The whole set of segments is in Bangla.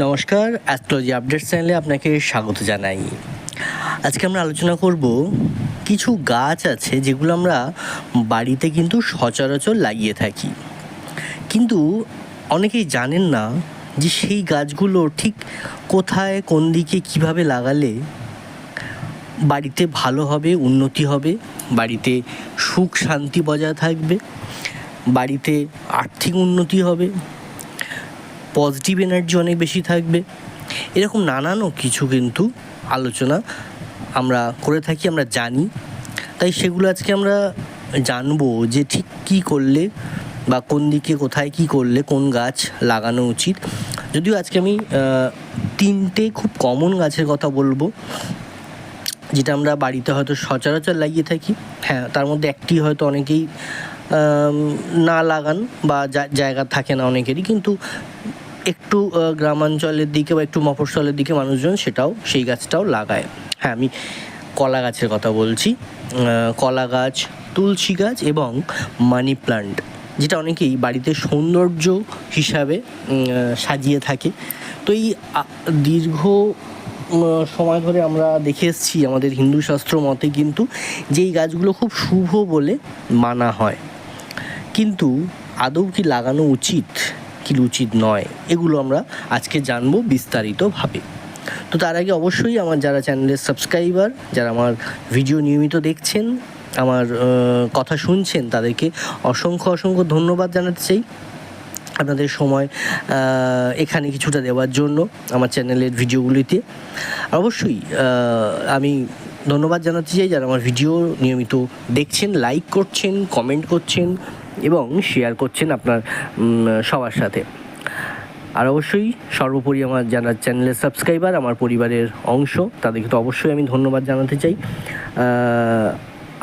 নমস্কার অ্যাস্ট্রোলজি আপডেট চ্যানেলে আপনাকে স্বাগত জানাই। আজকে আমরা আলোচনা করব কিছু গাছ আছে যেগুলো আমরা বাড়িতে কিন্তু সচরাচর লাগিয়ে থাকি। কিন্তু অনেকেই জানেন না যে সেই গাছগুলো ঠিক কোথায়, কোন দিকে কীভাবে লাগালে বাড়িতে ভালো হবে, উন্নতি হবে, বাড়িতে সুখ শান্তি বজায় থাকবে, বাড়িতে আর্থিক উন্নতি হবে পজিটিভ এনার্জি অনেক বেশি থাকবে। এরকম নানানও কিছু কিন্তু আলোচনা আমরা করে থাকি, আমরা জানি। তাই সেগুলো আজকে আমরা জানব যে ঠিক কী করলে বা কোন দিকে কোথায় কী করলে কোন গাছ লাগানো উচিত। যদিও আজকে আমি তিনটে খুব কমন গাছের কথা বলব, যেটা আমরা বাড়িতে হয়তো সচরাচর লাগিয়ে থাকি। হ্যাঁ তার মধ্যে একটি হয়তো অনেকেই না লাগান বা জায়গা থাকে না অনেকেরই, কিন্তু একটু গ্রামাঞ্চলের দিকে বা একটু মফস্বলের দিকে মানুষজন সেটাও, সেই গাছটাও লাগায়। হ্যাঁ আমি কলা গাছের কথা বলছি। কলা গাছ, তুলসী গাছ এবং মানি প্লান্ট, যেটা অনেকেই বাড়িতে সৌন্দর্য হিসাবে সাজিয়ে থাকে। তো এই দীর্ঘ সময় ধরে আমরা দেখে এসেছি আমাদের হিন্দু শাস্ত্র মতে কিন্তু যেই গাছগুলো খুব শুভ বলে মানা হয়। কিন্তু আদৌ কি লাগানো উচিত? কি উচিত নয়। এগুলো আমরা আজকে জানব বিস্তারিতভাবে। তো তার আগে অবশ্যই আমার যারা চ্যানেলের সাবস্ক্রাইবার, যারা আমার ভিডিও নিয়মিত দেখছেন, আমার কথা শুনছেন, তাদেরকে অসংখ্য অসংখ্য ধন্যবাদ জানাতে চাই। আপনাদের সময় এখানে কিছুটা দেওয়ার জন্য আমার চ্যানেলের ভিডিওগুলিতে। অবশ্যই আমি ধন্যবাদ জানাতে চাই যারা আমার ভিডিও নিয়মিত দেখছেন লাইক করছেন কমেন্ট করছেন এবং শেয়ার করছেন আপনার সবার সাথে। আর অবশ্যই সর্বোপরি আমার যারা চ্যানেলের সাবস্ক্রাইবার আমার পরিবারের অংশ, তাদেরকে তো অবশ্যই আমি ধন্যবাদ জানাতে চাই।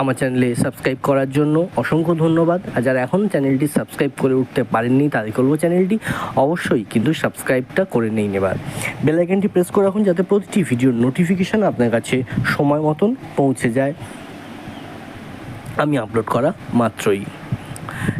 আমার চ্যানেলে সাবস্ক্রাইব করার জন্য অসংখ্য ধন্যবাদ। আর যারা এখন চ্যানেলটি সাবস্ক্রাইব করে উঠতে পারেননি, তাদের বলব চ্যানেলটি অবশ্যই কিন্তু সাবস্ক্রাইবটা করে নেই নেবার। বেল আইকনটি প্রেস করে রাখুন যাতে প্রতিটি ভিডিওর নোটিফিকেশান আপনার কাছে সময় মতন পৌঁছে যায়। আমি আপলোড করা মাত্রই।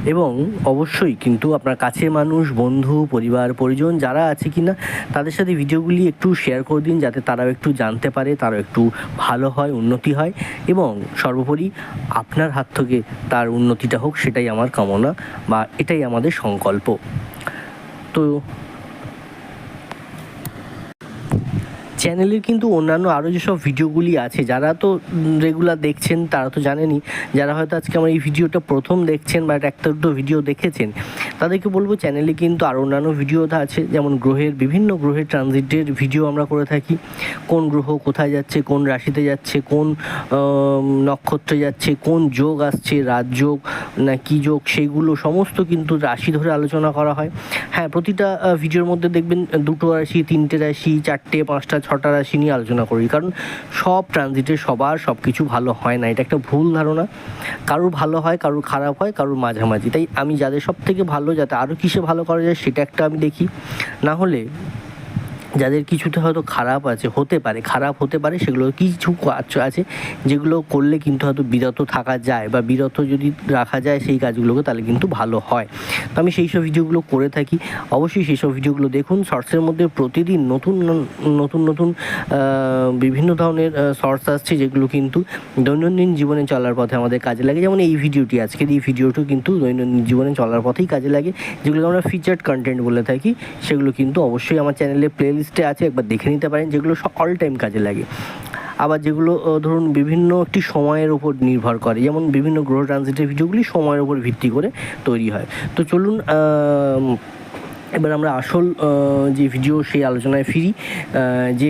এবং অবশ্যই কিন্তু আপনার কাছের মানুষ, বন্ধু, পরিবার, পরিজন যারা আছে কিনা, তাদের সাথে ভিডিওগুলি একটু শেয়ার করে দিন যাতে তারাও একটু জানতে পারে, তারাও একটু ভালো হয়, উন্নতি হয় এবং সর্বোপরি আপনার হাত থেকে তার উন্নতিটা হোক, সেটাই আমার কামনা বা এটাই আমাদের সংকল্প। তো চ্যানেলের কিন্তু অন্যান্য আরও যেসব ভিডিওগুলি আছে, যারা তো রেগুলার দেখছেন, তারা তো জানেনই, যারা হয়তো আজকে আমার এই ভিডিওটা প্রথম দেখছেন বা একটা দুটো ভিডিও দেখেছেন তাদেরকে বলব চ্যানেলে কিন্তু আরও অন্যান্য ভিডিও আছে, যেমন গ্রহের, বিভিন্ন গ্রহের ট্রানজিটের ভিডিও আমরা করে থাকি। কোন গ্রহ কোথায় যাচ্ছে, কোন রাশিতে যাচ্ছে, কোন নক্ষত্রে যাচ্ছে, কোন যোগ আসছে রাজযোগ না কি যোগ সেইগুলো সমস্ত কিন্তু রাশি ধরে আলোচনা করা হয়। হ্যাঁ প্রতিটা ভিডিওর মধ্যে দেখবেন দুটো রাশি, তিনটে রাশি, চারটে, পাঁচটা, ছটা রাশি নিয়ে আলোচনা করি, কারণ সব ট্রানজিটে সবার সব কিছু ভালো হয় না, এটা একটা ভুল ধারণা। কারোর ভালো হয়, কারোর খারাপ হয়, কারোর মাঝামাঝি। তাই আমি যাদের সব থেকে ভালো যাতে আরও কিসে ভালো করা যায় সেটা একটা আমি দেখি। না হলে যাদের কিছুতে হয়তো খারাপ আছে, হতে পারে, খারাপ হতে পারে, সেগুলো কিছু কাজ আছে যেগুলো করলে কিন্তু হয়তো বিরত থাকা যায় বা বিরত যদি রাখা যায় সেই কাজগুলোকে তাহলে কিন্তু ভালো হয়। তো আমি সেই সব ভিডিওগুলো করে থাকি। অবশ্যই সেই সব ভিডিওগুলো দেখুন। শর্টসের মধ্যে প্রতিদিন নতুন নতুন নতুন বিভিন্ন ধরনের শর্টস আসছে যেগুলো কিন্তু দৈনন্দিন জীবনে চলার পথে আমাদের কাজে লাগে। যেমন এই ভিডিওটি আজকের এই ভিডিওটিও কিন্তু দৈনন্দিন জীবনে চলার পথেই কাজে লাগে। যেগুলো আমরা ফিচার্ড কন্টেন্ট বলে থাকি, সেগুলো কিন্তু অবশ্যই আমার চ্যানেলে প্লে লিস্টে আছে, একবার দেখে নিতে পারেন, যেগুলো অল টাইম কাজে লাগে। আবার যেগুলো ধরুন বিভিন্ন একটি সময়ের উপর নির্ভর করে, যেমন বিভিন্ন গ্রহ ট্রানজিটিভ যেগুলি সময়ের উপর ভিত্তি করে তৈরি হয়। তো চলুন এবার আমরা আসল যে ভিডিও সেই আলোচনায় ফিরি। যে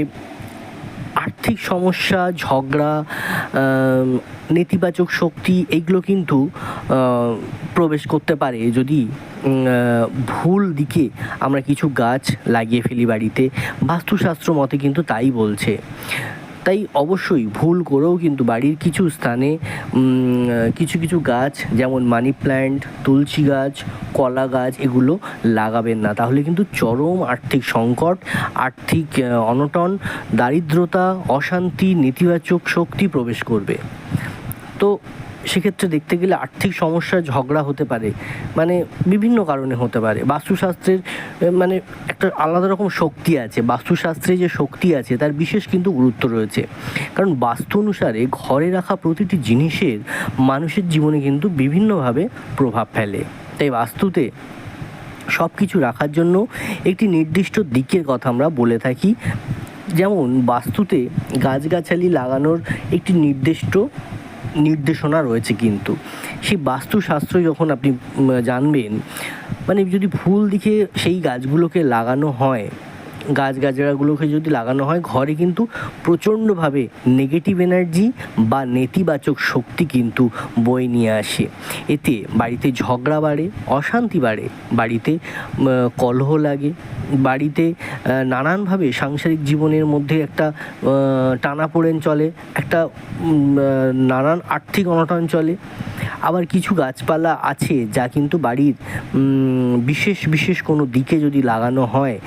আর্থিক সমস্যা, ঝগড়া নেতিবাচক শক্তি এইগুলো কিন্তু প্রবেশ করতে পারে। যদি ভুল দিকে আমরা কিছু গাছ লাগিয়ে ফেলি বাড়িতে, বাস্তুশাস্ত্র মতে কিন্তু তাই বলছে। তাই অবশ্যই ভুল করেও কিন্তু বাড়ির কিছু স্থানে কিছু কিছু গাছ, যেমন মানি প্ল্যান্ট, তুলসী গাছ, কলা গাছ, এগুলো লাগাবেন না। তাহলে কিন্তু চরম আর্থিক সংকট, আর্থিক অনটন, দারিদ্রতা, অশান্তি, নেতিবাচক শক্তি প্রবেশ করবে। তো সেক্ষেত্রে দেখতে গেলে আর্থিক সমস্যা ঝগড়া হতে পারে। মানে বিভিন্ন কারণে হতে পারে। বাস্তুশাস্ত্রের মানে একটা আলাদা রকম শক্তি আছে। বাস্তুশাস্ত্রে যে শক্তি আছে, তার বিশেষ কিন্তু গুরুত্ব রয়েছে। কারণ বাস্তু অনুসারে ঘরে রাখা প্রতিটি জিনিসের মানুষের জীবনে কিন্তু বিভিন্নভাবে প্রভাব ফেলে। তাই বাস্তুতে সব কিছু রাখার জন্য একটি নির্দিষ্ট দিকের কথা আমরা বলে থাকি। যেমন বাস্তুতে গাছগাছালি লাগানোর একটি নির্দিষ্ট নির্দেশনা রয়েছে কিন্তু। সেই বাস্তুশাস্ত্র যখন আপনি জানবেন মানে যদি ভুল দিকে সেই গাছগুলোকে লাগানো হয় গাছ গাছড়াগুলোকে যদি লাগানো হয়, ঘরে কিন্তু প্রচণ্ডভাবে নেগেটিভ এনার্জি বা নেতিবাচক শক্তি কিন্তু বয়ে নিয়ে আসে। এতে বাড়িতে ঝগড়া বাড়ে, অশান্তি বাড়ে। বাড়িতে কলহ লাগে। বাড়িতে নানানভাবে সাংসারিক জীবনের মধ্যে একটা টানাপোড়েন চলে, একটা নানান আর্থিক অনটন চলে। আবার কিছু গাছপালা আছে যা কিন্তু বাড়ির বিশেষ বিশেষ কোনো দিকে যদি লাগানো হয়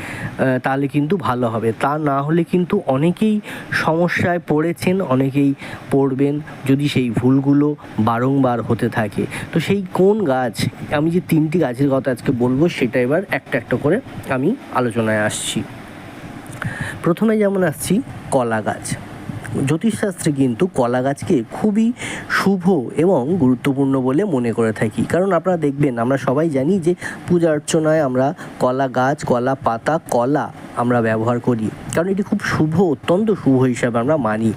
তাহলে কিন্তু ভালো হবে। তা না হলে কিন্তু অনেকেই সমস্যায় পড়েছেন, অনেকেই পড়বেন যদি সেই ভুলগুলো বারংবার হতে থাকে। তো সেই কোন গাছ, আমি যে তিনটি গাছের কথা আজকে বলব সেটা এবার একটা একটা করে আমি আলোচনায় আসছি। প্রথমে যেমন আসছি, কলা গাছ। জ্যোতিষশাস্ত্রে কিন্তু কলা গাছকে খুবই শুভ এবং গুরুত্বপূর্ণ বলে মনে করে থাকি। কারণ আপনারা দেখবেন, আমরা সবাই জানি যে পূজা অর্চনায় আমরা কলা গাছ, কলা পাতা, কলা আমরা ব্যবহার করি। কারণ এটি খুব শুভ, অত্যন্ত শুভ হিসাবে আমরা মানি।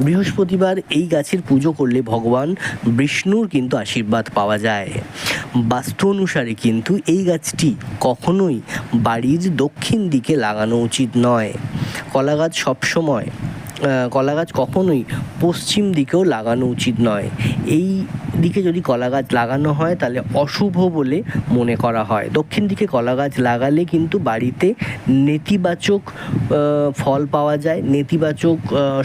বৃহস্পতিবার এই গাছের পুজো করলে ভগবান বিষ্ণুর কিন্তু আশীর্বাদ পাওয়া যায়। বাস্তু অনুসারে কিন্তু এই গাছটি কখনোই বাড়ির দক্ষিণ দিকে লাগানো উচিত নয়। কলা গাছ সবসময় কলা গাছ কখনোই পশ্চিম দিকেও লাগানো উচিত নয়। এই দিকে যদি কলা গাছ লাগানো হয়, তাহলে অশুভ বলে মনে করা হয়। দক্ষিণ দিকে কলা গাছ লাগালে কিন্তু বাড়িতে নেতিবাচক ফল পাওয়া যায়, নেতিবাচক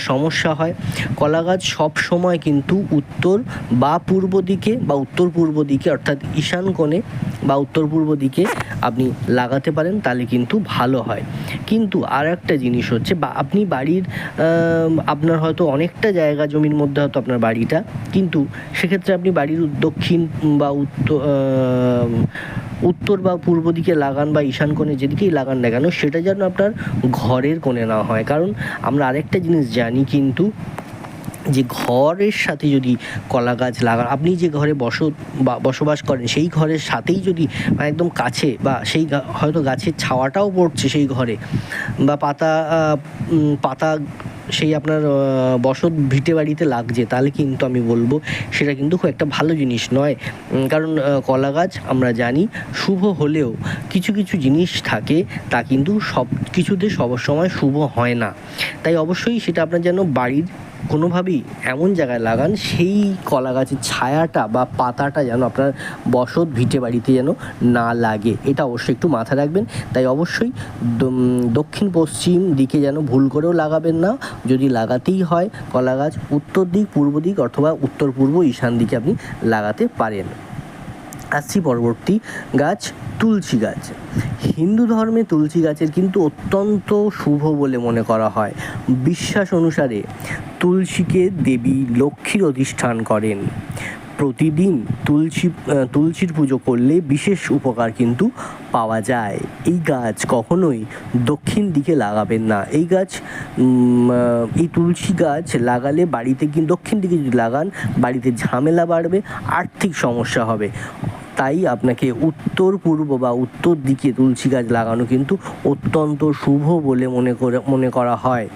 সমস্যা হয়। কলা গাছ সব সময় কিন্তু উত্তর বা পূর্ব দিকে বা উত্তর পূর্ব দিকে, অর্থাৎ ঈশান কোণে বা উত্তর পূর্ব দিকে আপনি লাগাতে পারেন, তাহলে কিন্তু ভালো হয়। কিন্তু আর একটা জিনিস হচ্ছে, বা আপনি বাড়ির আপনার হয়তো অনেকটা জায়গা জমির মধ্যে হয়তো আপনার বাড়িটা, কিন্তু সেক্ষেত্রে আপনি বাড়ির দক্ষিণ বা উত্তর উত্তর বা পূর্ব দিকে লাগান বা ঈশান কোণে যেদিকেই লাগান না কেন, সেটা যেন আপনার ঘরের কোণে না হয়। কারণ আমরা আরেকটা জিনিস জানি কিন্তু যে ঘরের সাথে যদি কলা গাছ লাগান, আপনি যে ঘরে বস, বা বসবাস করেন, সেই ঘরের সাথেই যদি মানে একদম কাছে বা সেই হয়তো গাছের ছাওয়াটাও পড়ছে সেই ঘরে বা পাতা পাতা সেই আপনার বসত ভিটে বাড়িতে লাগছে, তাহলে কিন্তু আমি বলব সেটা কিন্তু খুব একটা ভালো জিনিস নয়। কারণ কলা গাছ আমরা জানি শুভ হলেও কিছু কিছু জিনিস থাকে, তা কিন্তু সব, কিছুতে সব সময় শুভ হয় না। তাই অবশ্যই সেটা আপনার যেন বাড়ির কোনোভাবেই এমন জায়গায় লাগান, সেই কলা গাছের ছায়াটা বা পাতাটা যেন আপনার বসত ভিটে বাড়িতে যেন না লাগে। এটা অবশ্যই একটু মাথায় রাখবেন। তাই অবশ্যই দক্ষিণ পশ্চিম দিকে যেন ভুল করেও লাগাবেন না। যদি লাগাতেই হয় কলা গাছ, উত্তর দিক, পূর্ব দিক অথবা উত্তর পূর্ব ঈশান দিকে আপনি লাগাতে পারেন। আসছি পরবর্তী গাছ, তুলসী গাছ। হিন্দু ধর্মে তুলসী গাছের কিন্তু অত্যন্ত শুভ বলে মনে করা হয়। বিশ্বাস অনুসারে তুলসীকে দেবী লক্ষ্মীর অধিষ্ঠান করেন। প্রতিদিন তুলসী তুলসীর পুজো করলে বিশেষ উপকার কিন্তু পাওয়া যায়। এই গাছ কখনোই দক্ষিণ দিকে লাগাবেন না। এই গাছ এই তুলসী গাছ লাগালে বাড়িতে কিন্তু দক্ষিণ দিকে যদি লাগান, বাড়িতে ঝামেলা বাড়বে, আর্থিক সমস্যা হবে। তাই আপনাকে উত্তর পূর্ব বা উত্তর দিকে তুলসী গাছ লাগানো কিন্তু অত্যন্ত শুভ বলে মনে করে, মনে করা হয়।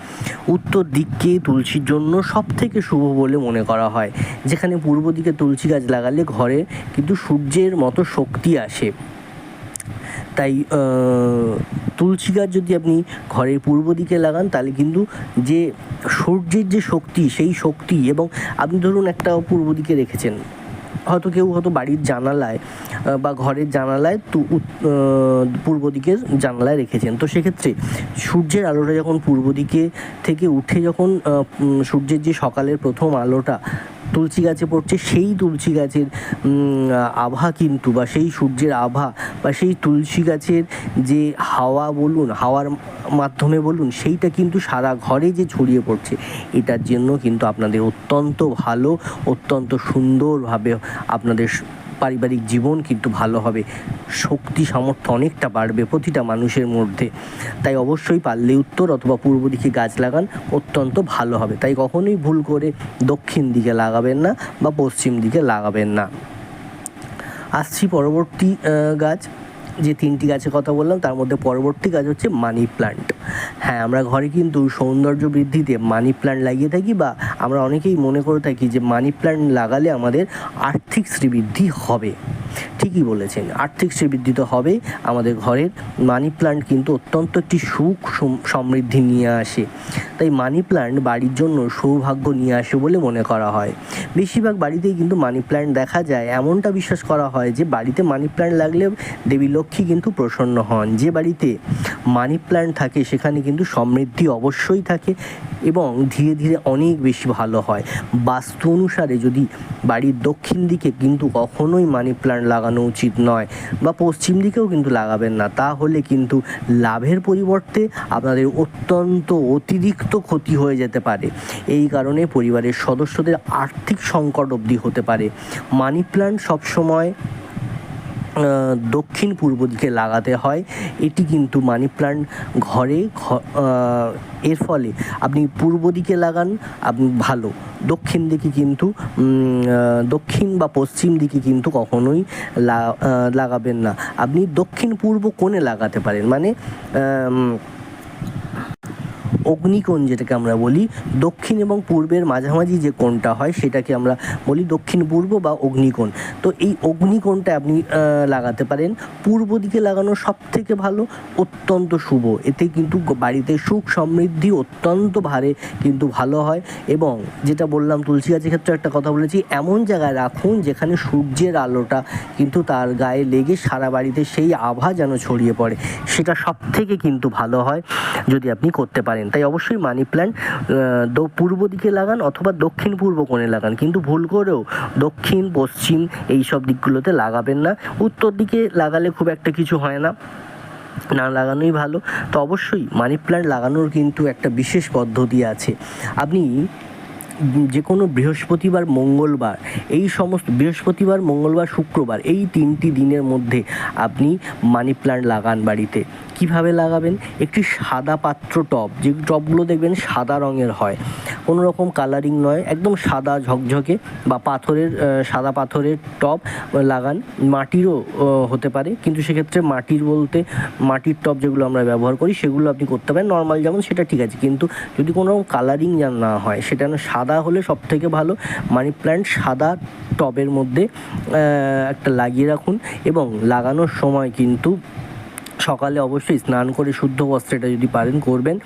উত্তর দিককে তুলসীর জন্য সব থেকে শুভ বলে মনে করা হয়। যেখানে পূর্ব দিকে তুলসী গাছ লাগালে ঘরে কিন্তু সূর্যের মতো শক্তি আসে। তাই তুলসী গাছ যদি আপনি ঘরের পূর্ব দিকে লাগান, তাহলে কিন্তু যে সূর্যের যে শক্তি, সেই শক্তি এবং আপনি ধরুন একটা পূর্ব দিকে রেখেছেন হয়তো কেউ হয়তো বাড়ির জানালায় বা ঘরের জানালায় তু পূর্ব দিকের জানালায় রেখেছেন। তো সেক্ষেত্রে সূর্যের আলোটা যখন পূর্ব দিকে থেকে উঠে যখন সূর্যের যে সকালের প্রথম আলোটা তুলসী গাছে পড়ছে, সেই তুলসী গাছের আভা কিন্তু, বা সেই সূর্যের আভা, বা সেই তুলসী গাছের যে হাওয়া বলুন, হাওয়ার মাধ্যমে বলুন, সেইটা কিন্তু সারা ঘরে যে ছড়িয়ে পড়ছে, এটার জন্য কিন্তু আপনাদের অত্যন্ত ভালো, অত্যন্ত সুন্দরভাবে আপনাদের পারিবারিক জীবন কিন্তু ভালো হবে। শক্তি সামর্থ্য অনেকটা বাড়বে প্রতিটা মানুষের মধ্যে। তাই অবশ্যই পারলে উত্তর অথবা পূর্ব দিকে গাছ লাগান, অত্যন্ত ভালো হবে। তাই কখনোই ভুল করে দক্ষিণ দিকে লাগাবেন না বা পশ্চিম দিকে লাগাবেন না। আসছি পরবর্তী গাছ। যে তিনটি গাছের কথা বললাম, তার মধ্যে পরবর্তী গাছ হচ্ছে মানি প্লান্ট। হ্যাঁ আমরা ঘরে কিন্তু সৌন্দর্য বৃদ্ধিতে মানি প্লান্ট লাগিয়ে থাকি বা আমরা অনেকেই মনে করে থাকি যে মানি প্লান্ট লাগালে আমাদের আর্থিক শ্রীবৃদ্ধি হবে। ঠিকই বলেছেন, আর্থিক শ্রীবৃদ্ধি তো হবে, আমাদের ঘরের মানি প্লান্ট কিন্তু অত্যন্ত একটি সুখ সমৃদ্ধি নিয়ে আসে। তাই মানি প্লান্ট বাড়ির জন্য সৌভাগ্য নিয়ে আসে বলে মনে করা হয়। বেশিরভাগ বাড়িতেই কিন্তু মানি প্লান্ট দেখা যায়। এমনটা বিশ্বাস করা হয় যে, বাড়িতে মানি প্ল্যান্ট লাগলে দেবী লক্ষ্মী কিন্তু প্রসন্ন হন। যে বাড়িতে মানি প্লান্ট থাকে, সেখানে কিন্তু সমৃদ্ধি অবশ্যই থাকে এবং ধীরে ধীরে অনেক বেশি ভালো হয়। বাস্তু অনুসারে যদি বাড়ির দক্ষিণ দিকে কিন্তু কখনোই মানি প্লান্ট লাগানো উচিত নয় বা পশ্চিম দিকেও কিন্তু লাগাবেন না। তাহলে কিন্তু লাভের পরিবর্তে আপনাদের অত্যন্ত অতিরিক্ত ক্ষতি হয়ে যেতে পারে। এই কারণে পরিবারের সদস্যদের আর্থিক সংকট অবধি হতে পারে। মানি প্ল্যান্ট সবসময় দক্ষিণ পূর্ব দিকে লাগাতে হয়। এটি কিন্তু মানি প্লান্ট ঘরে এর ফলে আপনি পূর্ব দিকে লাগান, আপনি ভালো। দক্ষিণ দিকে কিন্তু দক্ষিণ বা পশ্চিম দিকে কিন্তু কখনোই লাগাবেন না। আপনি দক্ষিণ পূর্ব কোণে লাগাতে পারেন। মানে অগ্নিকোণ যেটাকে আমরা বলি, দক্ষিণ এবং পূর্বের মাঝামাঝি যে কোণটা হয় সেটাকে আমরা বলি দক্ষিণ পূর্ব বা অগ্নিকোণ। তো এই অগ্নিকোণটা আপনি লাগাতে পারেন। পূর্ব দিকে লাগানো সব থেকে ভালো, অত্যন্ত শুভ। এতে কিন্তু বাড়িতে সুখ সমৃদ্ধি অত্যন্ত ভারে কিন্তু ভালো হয়। এবং যেটা বললাম তুলসী গাছের ক্ষেত্রে একটা কথা বলেছি, এমন জায়গায় রাখুন যেখানে সূর্যের আলোটা কিন্তু তার গায়ে লেগে সারা বাড়িতে সেই আভা যেন ছড়িয়ে পড়ে। সেটা সব থেকে কিন্তু ভালো হয় যদি আপনি করতে পারেন। তাই অবশ্যই মানি প্ল্যান্ট পূর্ব দিকে লাগান অথবা দক্ষিণ পূর্ব কোণে লাগান। কিন্তু ভুল করেও দক্ষিণ, পশ্চিম এই সব দিকগুলোতে লাগাবেন না। উত্তর দিকে লাগালে খুব একটা কিছু হয় না। না লাগানোই ভালো। তো অবশ্যই মানি প্ল্যান্ট লাগানোর কিন্তু একটা বিশেষ পদ্ধতি আছে। আপনি যে কোনো বৃহস্পতিবার, মঙ্গলবার, এই সমস্ত বৃহস্পতিবার, মঙ্গলবার, শুক্রবার, এই তিনটি দিনের মধ্যে আপনি মানি প্ল্যান্ট লাগান বাড়িতে। কীভাবে লাগাবেন? একটি সাদা পাত্র টব, যে টবগুলো দেখবেন সাদা রঙের হয়। কোনো রকম কালারিং নয়, একদম সাদা ঝকঝকে বা পাথরের সাদা পাথরের টব লাগান। মাটিরও হতে পারে, কিন্তু সেক্ষেত্রে মাটির বলতে মাটির টব যেগুলো আমরা ব্যবহার করি, সেগুলো আপনি করতে পারেন। নর্মাল যেমন সেটা ঠিক আছে, কিন্তু যদি কোনো রকম কালারিং যেন না হয়, সেটা যেন সাদা হলে সব থেকে ভালো। মানি প্ল্যান্ট সাদা টবের মধ্যে একটা লাগিয়ে রাখুন এবং লাগানোর সময় কিন্তু সকালে অবশ্যই স্নান করে শুদ্ধ বস্ত্রটা যদি পারেন করবেন।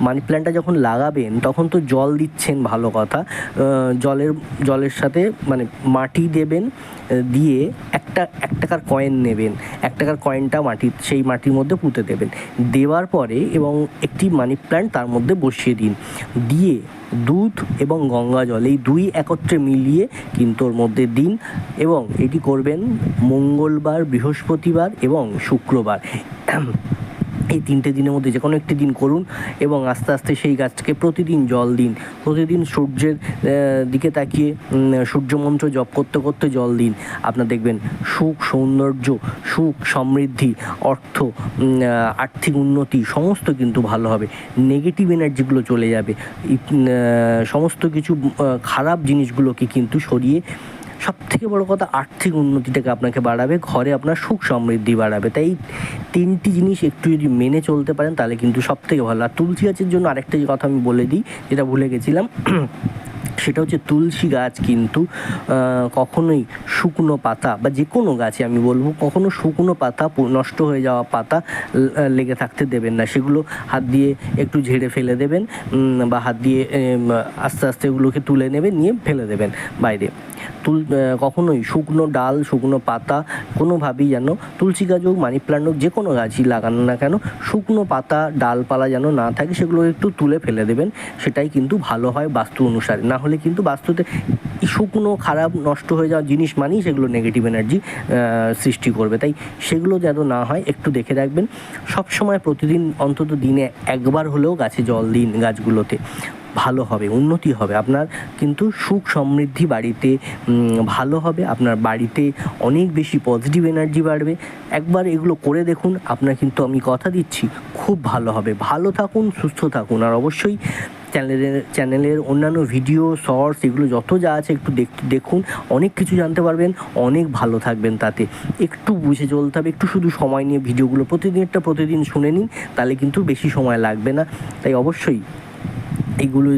মানি প্ল্যান্টটা যখন লাগাবেন, তখন তো জল দিচ্ছেন ভালো কথা। জলের জলের সাথে মানে মাটি দেবেন দিয়ে একটা, এক টাকার কয়েন নেবেন, এক টাকার কয়েনটা মাটির সেই মাটির মধ্যে পুঁতে দেবেন। দেওয়ার পরে এবং একটি মানি প্ল্যান্ট তার মধ্যে বসিয়ে দিন। দিয়ে দুধ এবং গঙ্গা জল, এই দুই একত্রে মিলিয়ে কিন্তু ওর মধ্যে দিন এবং এটি করবেন মঙ্গলবার, বৃহস্পতিবার এবং শুক্রবার। এই তিনটে দিনের মধ্যে যে কোনো একটি দিন করুন এবং আস্তে আস্তে সেই গাছটাকে প্রতিদিন জল দিন। প্রতিদিন সূর্যের দিকে তাকিয়ে উম, সূর্য মন্ত্র জপ করতে করতে জল দিন। আপনার দেখবেন সুখ সৌন্দর্য সুখ সমৃদ্ধি অর্থ আর্থিক উন্নতি সমস্ত কিন্তু ভালো হবে। নেগেটিভ এনার্জিগুলো চলে যাবে। সমস্ত কিছু খারাপ জিনিসগুলোকে কিন্তু সরিয়ে সব থেকে বড় কথা, আর্থিক উন্নতিটাকে আপনাকে বাড়াবে, ঘরে আপনার সুখ সমৃদ্ধি বাড়াবে। তাই তিনটি জিনিস একটু যদি মেনে চলতে পারেন, তাহলে কিন্তু সব থেকে ভালো। আর তুলসী গাছের জন্য আরেকটা যে কথা আমি বলে দিই, যেটা ভুলে গেছিলাম, সেটা হচ্ছে তুলসী গাছ কিন্তু কখনোই শুকনো পাতা বা যে কোনো গাছে আমি বলব, কখনো শুকনো পাতা নষ্ট হয়ে যাওয়া পাতা লেগে থাকতে দেবেন না। সেগুলো হাত দিয়ে একটু ঝেড়ে ফেলে দেবেন বা হাত দিয়ে আস্তে আস্তে ওগুলোকে তুলে নেবেন, নিয়ে ফেলে দেবেন বাইরে। তুল কখনোই শুকনো ডাল, শুকনো পাতা, কোনোভাবেই যেন তুলসী গাছ হোক মানি প্লান্ট হোক যে কোনো গাছই লাগানো না কেন, শুকনো পাতা, ডালপালা যেন না থাকে, সেগুলো একটু তুলে ফেলে দেবেন, সেটাই কিন্তু ভালো হয় বাস্তু অনুসারে। না হলে কিন্তু বাস্তুতে শুকনো, খারাপ, নষ্ট হয়ে যাওয়া জিনিস মানেই সেগুলো নেগেটিভ এনার্জি সৃষ্টি করবে। তাই সেগুলো যেন না হয়, একটু দেখে রাখবেন। সবসময় প্রতিদিন, অন্তত দিনে একবার হলেও গাছে জল দিন গাছগুলোতে। ভালো হবে, উন্নতি হবে। আপনার কিন্তু সুখ সমৃদ্ধি বাড়িতে ভালো হবে। আপনার বাড়িতে অনেক বেশি পজিটিভ এনার্জি বাড়বে। একবার এগুলো করে দেখুন, আপনার কিন্তু আমি কথা দিচ্ছি, খুব ভালো হবে। ভালো থাকুন, সুস্থ থাকুন। আর অবশ্যই চ্যানেলের চ্যানেলের অন্যান্য ভিডিও শর্টস এগুলো যত যা আছে একটু দেখ- দেখুন। অনেক কিছু জানতে পারবেন, অনেক ভালো থাকবেন তাতে। একটু বুঝে চলতে হবে, একটু শুধু সময় নিয়ে ভিডিওগুলো প্রতিদিনটা প্রতিদিন শুনে নিন, তাহলে কিন্তু বেশি সময় লাগবে না। তাই অবশ্যই এইগুলো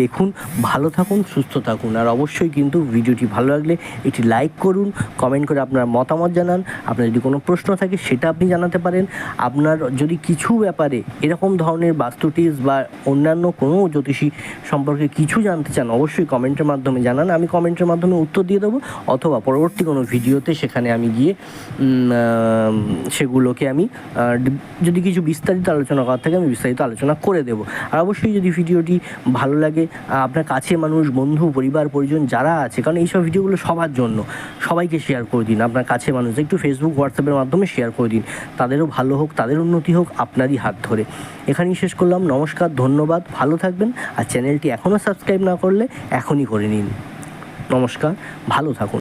দেখুন, ভালো থাকুন, সুস্থ থাকুন। আর অবশ্যই কিন্তু ভিডিওটি ভালো লাগলে একটি লাইক করুন, কমেন্ট করে আপনার মতামত জানান। আপনার যদি কোনো প্রশ্ন থাকে সেটা আপনি জানাতে পারেন। আপনার যদি কিছু ব্যাপারে এরকম ধরনের বাস্তু টিপস বা অন্যান্য কোনো জ্যোতিষী সম্পর্কে কিছু জানতে চান, অবশ্যই কমেন্টের মাধ্যমে জানান। আমি কমেন্টের মাধ্যমে উত্তর দিয়ে দেবো, অথবা পরবর্তী কোনো ভিডিওতে সেখানে আমি গিয়ে সেগুলোকে আমি যদি কিছু বিস্তারিত আলোচনা করার থাকে, আমি বিস্তারিত আলোচনা করে দেবো। আর অবশ্যই যদি ভিডিওটি ভালো লাগে আপনার কাছে মানুষ, বন্ধু, পরিবার, পরিজন যারা আছে, কারণ এইসব ভিডিওগুলো সবার জন্য। সবাইকে শেয়ার করে দিন, আপনার কাছে মানুষ। একটু ফেসবুক হোয়াটসঅ্যাপের মাধ্যমে শেয়ার করে দিন। তাদেরও ভালো হোক, তাদের উন্নতি হোক, আপনারই হাত ধরে। এখানেই শেষ করলাম, নমস্কার, ধন্যবাদ, ভালো থাকবেন। আর চ্যানেলটি এখনও সাবস্ক্রাইব না করলে এখনই করে নিন। নমস্কার, ভালো থাকুন।